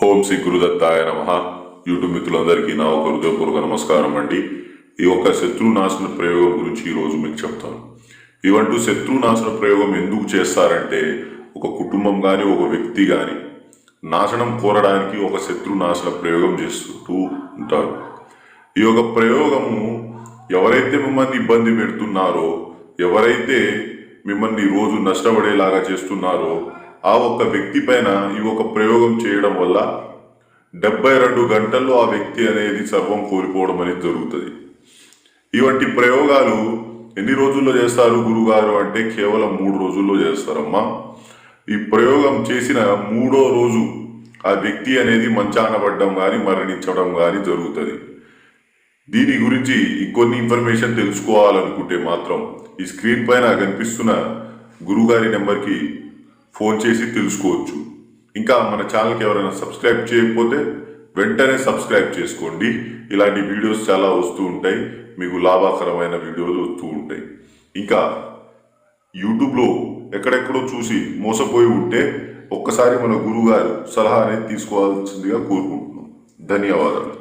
Home Shri గురుదత్తాయ నమ. YouTube మిత్రులందరికీ నా ఒక హృదయపూర్వక నమస్కారం అండి. ఈ యొక్క శత్రునాశన ప్రయోగం గురించి ఈరోజు మీకు చెప్తాను. ఇవంటూ శత్రునాశన ప్రయోగం ఎందుకు చేస్తారంటే ఒక కుటుంబం కానీ ఒక వ్యక్తి కానీ నాశనం కోరడానికి ఒక శత్రునాశన ప్రయోగం చేస్తూ ఉంటారు. ఈ యొక్క ప్రయోగము ఎవరైతే మిమ్మల్ని ఇబ్బంది పెడుతున్నారో ఎవరైతే మిమ్మల్ని రోజు నష్టపడేలాగా చేస్తున్నారో ఆ ఒక్క వ్యక్తి పైన ఈ ఒక ప్రయోగం చేయడం వల్ల డెబ్బై రెండు గంటల్లో ఆ వ్యక్తి అనేది సర్వం కోల్పోవడం అనేది జరుగుతుంది. ఇవంటి ప్రయోగాలు ఎన్ని రోజుల్లో చేస్తారు గురుగారు అంటే కేవలం మూడు రోజుల్లో చేస్తారమ్మా. ఈ ప్రయోగం చేసిన మూడో రోజు ఆ వ్యక్తి అనేది మంచాన పడ్డం కానీ మరణించడం కానీ జరుగుతుంది. దీని గురించి ఇంకొన్ని ఇన్ఫర్మేషన్ తెలుసుకోవాలనుకుంటే మాత్రం ఈ స్క్రీన్ పైన కనిపిస్తున్న గురుగారి నెంబర్కి ఫోన్ చేసి తెలుసుకోవచ్చు. ఇంకా మన ఛానల్కి ఎవరైనా సబ్స్క్రైబ్ చేయకపోతే వెంటనే సబ్స్క్రైబ్ చేసుకోండి. ఇలాంటి వీడియోస్ చాలా వస్తూ ఉంటాయి. మీకు లాభకరమైన వీడియోలు వస్తూ ఉంటాయి. ఇంకా యూట్యూబ్లో ఎక్కడెక్కడో చూసి మోసపోయి ఉంటే ఒక్కసారి మన గురుగారు సలహా అనేది తీసుకోవాల్సిందిగా కోరుకుంటున్నాం. ధన్యవాదాలు.